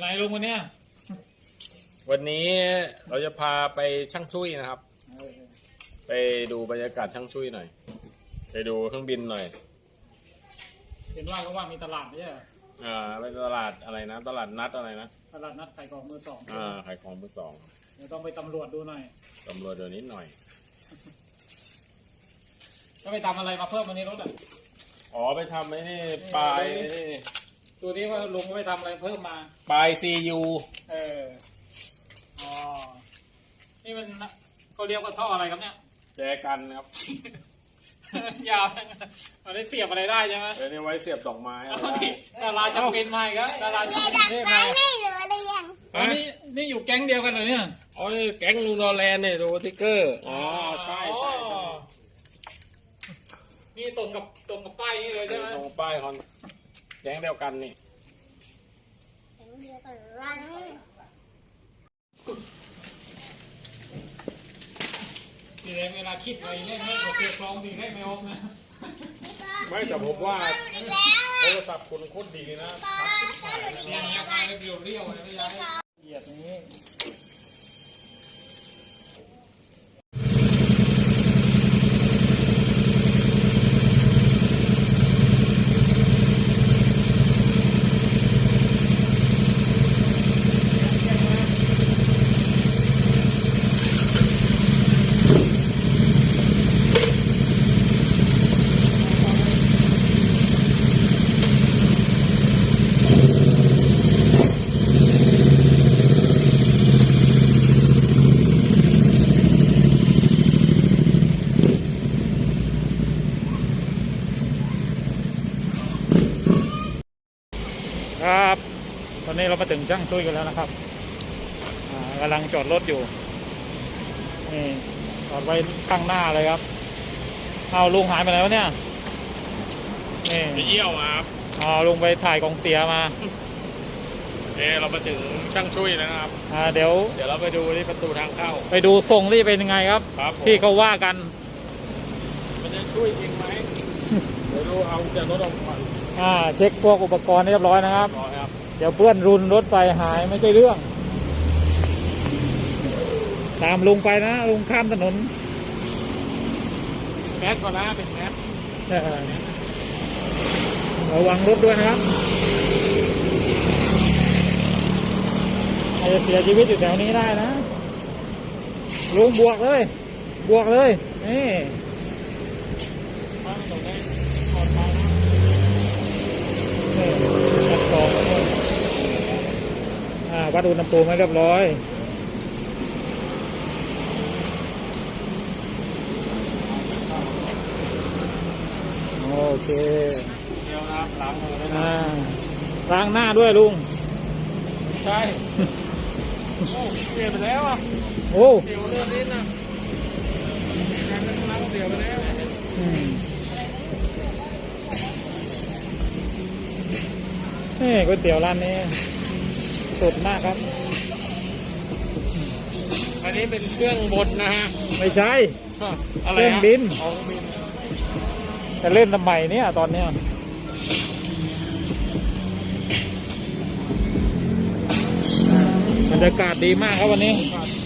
ไหนลุงวันเนี้ยวันนี้เราจะพาไปช่างชุยนะครับเออไปดูบรรยากาศช่างชุยหน่อย ไปดูเครื่องบินหน่อยเห็นว่าก็ว่ามีตลาดไม่ใช่เหรออ่าไปตลาดอะไรนะ ตลาดนัดอะไรนะตลาดนัดขายของมือสองอ่าขายของมือสองเดี๋ยวต้องไปตำรวจดูหน่อยตำรวจเดี๋ยวนี้หน่อยจะไปทำอะไรมาเพิ่มวันนี้รถอะอ๋อไปทำไอ้นี่ปลายไอ้นี่ ดูนี้ว่าลุงไปทำอะไรเพิ่มมาปลายซียูเอออ๋อนี่มันเขาเรียกว่าท่ออะไรครับเนี่ยแจกันนะครับยาวจังอันนี้เสียบอะไรได้ใช่ไหมเดี๋ยวนี้ไว้เสียบดอกไม้อะไรเอาได้ดิดาราจะเป็นมาอีกแล้วดาราจะดัเป็นกไปไม่เหลือเลยยังอ๋อนี่นี่อยู่แก๊งเดียวกันเหรอเนี่ยอ๋อนี่แก๊งลุงดอแลนเนี่ยดูสติ๊กเกอร์อ๋อใช่ใช่ใช่อ๋อนี่ตรงกับตรงกับป้ายนี่เลยใช่ไหมตรงป้ายคอน แก๊งเดียวกันนี่แข็งเดียวกับรังทีแรกเวลาคิดไปเล่นให้โอเคคลองดีได้ไม่ออกนะไม่แต่ผมว่าอีกแล้วโทรศัพท์คุณโคตรดีนะปอก็หลุดอีกเนี่ยแล้วป้ายเรียวเรียวๆนะไม่ใช่เหยียดนี้ครับ ตอนนี้เรามาถึงช่างช่วยกันแล้วนะครับอ่ากำลังจอดรถอยู่นี่จอดไว้ข้างหน้าเลยครับเอาลุงหายไปไหนวะเนี่ยนี่ไปเยี่ยวครับเอาลุงไปถ่ายกองเสียมาเอเรามาถึงช่างช่วยแล้วนะครับอ่าเดี๋ยวเดี๋ยวเราไปดูที่ประตูทางเข้า ไปดูทรงที่เป็นยังไงครับครับผมที่เขาว่ากัน มันจะช่วยจริงไหมเดี๋ยวดูเอาจากรถออกก่อนอ่าเช็คพวกอุปกรณ์ให้เรียบร้อยนะครับรอครับ เดี๋ยวเพื่อนรุนรถไปหายไม่ใช่เรื่อง ตามลุงไปนะลุงข้ามถนนแมสก่อนนะเป็นแมสระวังรถด้วยนะครับอาจจะเสียชีวิตอยู่แถวนี้ได้นะลุงบวกเลย บวกเลย นี่นี้ปลอดภัยนะ นี่จัดกรองแล้วด้วยอ่า วัดอุณหภูมิให้เรียบร้อยโอเคเดี๋ยวนะครับล้างมือด้วยนะอ่าล้างหน้าด้วยลุง ใช่โอ้เปลี่ยนไปแล้วอะโอ้เดี๋ยวเรื่องนี้นะการล้างเดี๋ยวไปแล้วอืมนี่ก๋วยเตี๋ยวร้านนี้ สุดมากครับ อันนี้เป็นเครื่องบดนะฮะ ไม่ใช่ อะไรเครื่องฮะบินอ๋อเครื่องบินจะเล่นทำไมเนี่ยตอนเนี้ยบรรยากาศดีมากครับวันนี้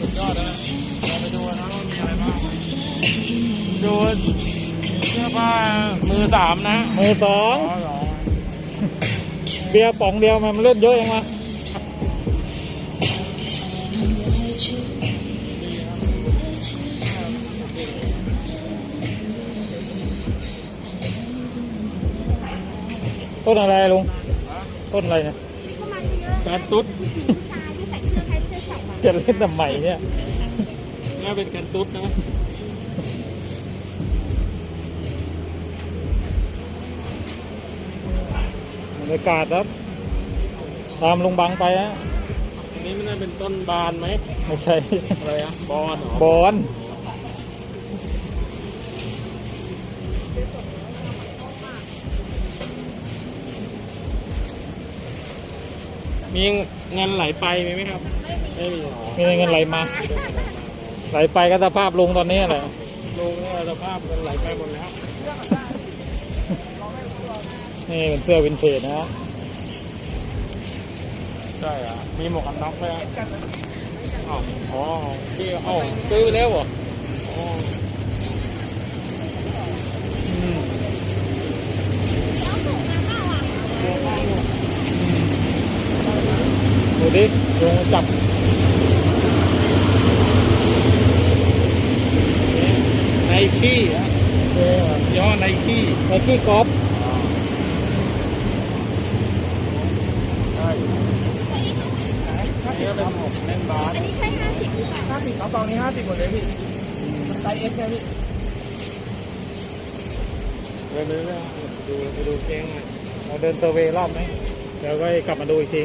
สุดยอดนะเราไปดูนะว่ามีอะไรบ้างดูเสื้อผ้ามือสามนะมือสอง อ๋อเหรอเบียร์ป๋องเดียวมันเล่นเยอะยังวะ ต้นอะไรลุงต้นอะไรเนี่ยการตุ๊ดจะเล่นทำไมเนี่ยน่าเป็นการตุ๊ดนะบรรยากาศครับ ตามลุงบังไปฮะอันนี้มันน่าเป็นต้นบานไหมไม่ใช่ อะไรอะบอนเหรอบอล มีเงินไหลไปมีไหมครับ ไม่มีหรอมีเงินไหลมา ไหลไปก็สภาพลุงตอนนี้แหละลุงเนี่ยสภาพเงินไหลไปหมดแล้ว นี่เป็นเสื้อวินเทจนะฮะใช่อะมีหมวกกันน็อกด้วยอ๋ออ๋อพี่เอ้าซื้อไปแล้วเหรออ๋ออื ดูดิลงจับไนกี้อะเออย่อไนกี้ไนกี้กอล์ฟใช่นี่ก็เป็นหกเล่นบาสอันนี้ใช่ห้าสิบหรือเปล่าห้าสิบครับตอนนี้ห้าสิบหมดเลยพี่ไซส์เอสไงพี่เดินไปเรื่อยๆดูไปดูเก้งเราเดินเซอร์เวย์รอบไหมเดี๋ยวก็กลับมาดูอีกที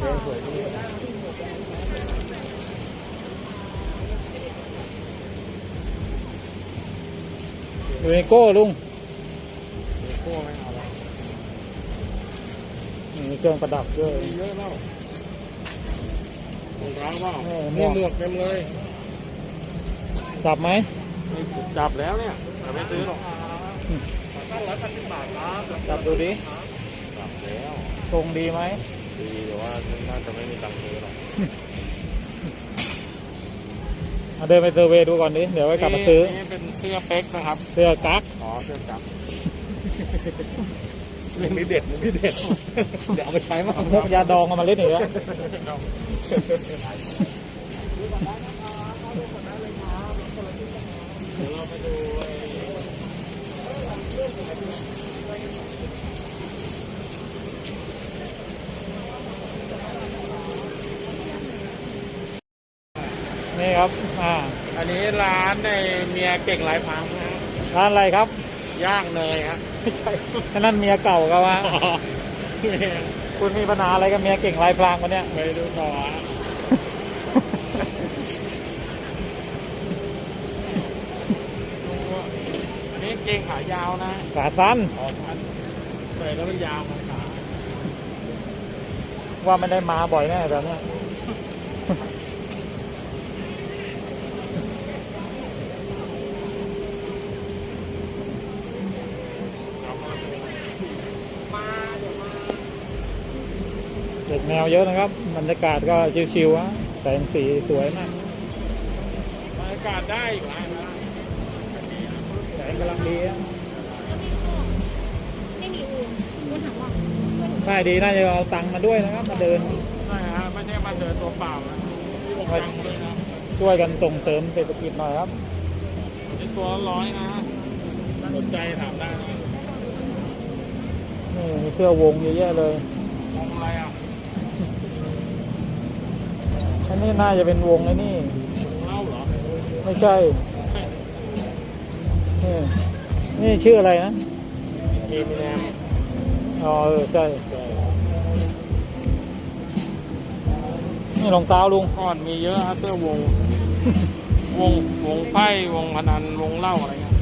เก้งสวย ดีดูเอโก้ลุงมีพวกไม่เอาละมีเครื่องประดับด้วยมีเยอะแล้วรองเท้าเปล่าเออหมวกนี่หมวกเต็มเลยจับไหมนี่จับแล้วเนี่ยแต่ไม่ซื้อหรอกจับดูดิจับแล้วทรงดีไหมดีแต่ว่าน่าจะไม่มีตังค์ซื้อหรอก เอาเดินไปเซอร์เวย์ดูก่อนดิเดี๋ยวไว้กลับมาซื้อ นี่เป็นเสื้อเป๊กนะครับ เสื้อกั๊กอ๋อเสื้อจับเรื่องนี้เด็ดเรื่องนี้เด็ด เดี๋ยวเอาไปใช้มาพวกยาดองเอามาเล่นอีกแล้วเดี๋ยวเราไปดูไอ้ นี่ ครับ อ่า อันนี้ร้านในเมียเก่งหลายพังนะร้านอะไรครับ ย่างเนยครับไม่ใช่นั่นเมียเก่าก็ว่าคุณมีปัญหาอะไรกับเมียเก่งลายพรางวันเนี้ยไปดูต่อฮะอันนี้เกงขายาวนะ ขาสั้นขอพันใส่แล้วมันยาวมาขาว่าไม่ได้มาบ่อยแน่แต่เนี้ย มาเดี๋ยวมา เด็ก แนวเยอะนะครับบรรยากาศก็ชิวๆอะแสงสีสวยมากบรรยากาศได้อยู่นะแสงกำลังดีอะไม่มีอูนอูนถามว่าใช่ดีน่าจะเอาตังค์มาด้วยนะครับ มาเดินใช่ฮะไม่ใช่มาเดินตัวเปล่านะพวกตังค์ด้วยนะช่วยกันส่งเสริมเศรษฐกิจหน่อยครับนี่ตัวละร้อยนะสนใจถามได้นะนี่มีเสื้อวงเยอะแยะเลยมองอะไรอะ อันนี้น่าจะเป็นวงไอ้นี่ เล่าเหรอไม่ใช่นี่นี่ชื่ออะไรนะเกมแนมอ๋อเออใช่ นี่รองเท้าลุง ก่อนมีเยอะฮะเสื้อวง วง วงไพ่วงพนันวงเหล้าอะไรเงี้ย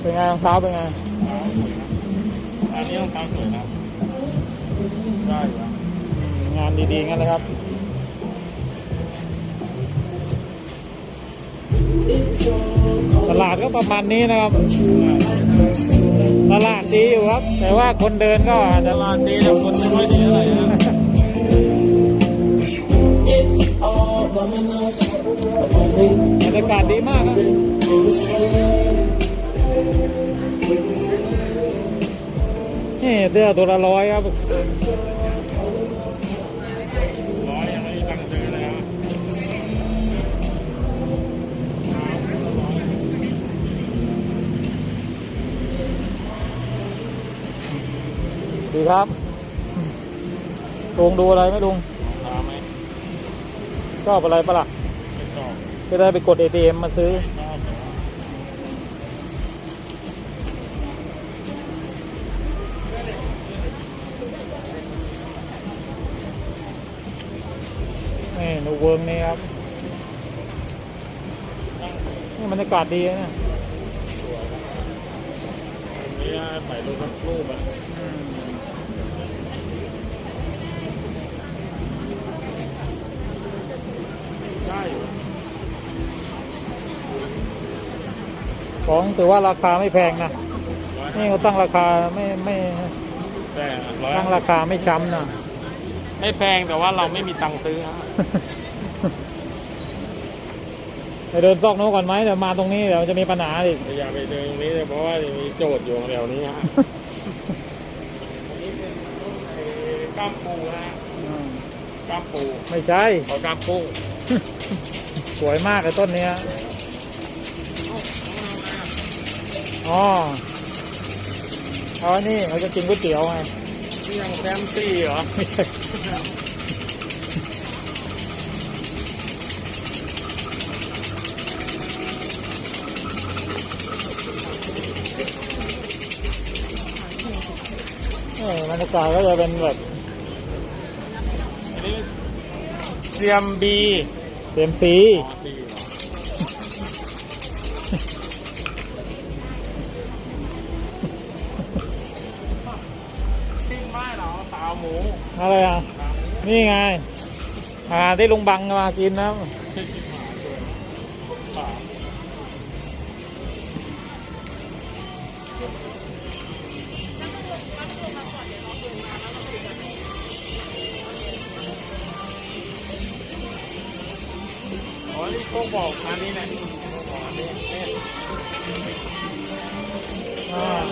เป็นไงรองเท้าเป็นไงอันนี้รองเท้าสวยนะได้อยู่นะ งานดีๆงั้นนะครับ ตลาดก็ประมาณนี้นะครับ ตลาดดีอยู่ครับ แต่ว่าคนเดินก็ตลาดดีแต่คนไม่ค่อยดีเท่าไรนะบรรยากาศดีมากครับนี่เสื้อตัวละร้อยครับ ดีครับลุงดูอะไรไหมลุงถามไหมชอบอะไรปะล่ะไม่ชอบจะได้ไปกด ATM มาซื้อชอบแต่ว่านี่หนูเวิร์งนี่ครับ นี่บรรยากาศดีนะเนี่ยอันนี้ใส่รูปสักรูปอะได้อยู่ ของถือว่าราคาไม่แพงนะร้อยนี่เขาตั้งราคาไม่ไม่แต่ร้อยตั้งราคาไม่ช้ำนะรไม่แพงแต่ว่าเราไม่มีตังค์ซื้อฮะไปเดินซอกโน้นก่อนไหมเดี๋ยวมาตรงนี้เดี๋ยวจะมีปัญหาอีกอย่าไปเดินตรงนี้เลยเพราะว่ามีโจทย์อยู่แถวนี้ฮะอันนี้เป็นต้นไอ้กล้ามปูนะฮะกล้ามปูไม่ใช่เขากล้ามกุ้งสวยมากเลยต้นเนี้ อ๋อเอาอันนี้เราจะกินก๋วยเตี๋ยวไงนี่ยังแซมซี่เหรอไม่ใช่เออบรรยากาศก็จะเป็นแบบอันนี้เซียมบีเต็มสีอ๋อซีเหรอซิ่ อะไรอะ นี่ไงอาหารที่ลุงบังมากินนะอ๋อนี่โคกบอกอันนี้แหละโคกบอกอันนี้เนี่ยอ่า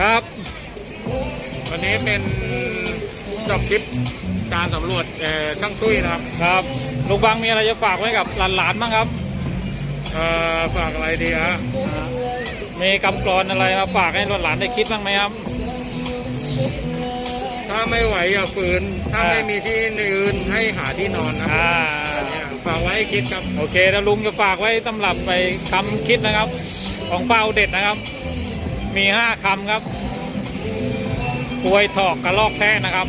ครับ วันนี้เป็นจบคลิปการสำรวจเอ่อช่างช่วยนะครับ ครับลุงบังมีอะไรจะฝากไว้กับหลานๆบ้างครับเอ่อฝากอะไรดีฮะมีคำกรอนอะไรมาฝากให้หลานๆได้คิดบ้างไหมครับ ถ้าไม่ไหวอย่าฝืน ถ้าอ่าไม่มีที่ยืนให้หาที่นอนนะอ่าอันเนี้ยฝากไว้ให้คิดครับ โอเคแล้วลุงจะฝากไว้สำหรับไปคำคิดนะครับ ของเป้าเด็ดนะครับ มีห้าคำครับปวยถอกกระลอกแท้นะครับ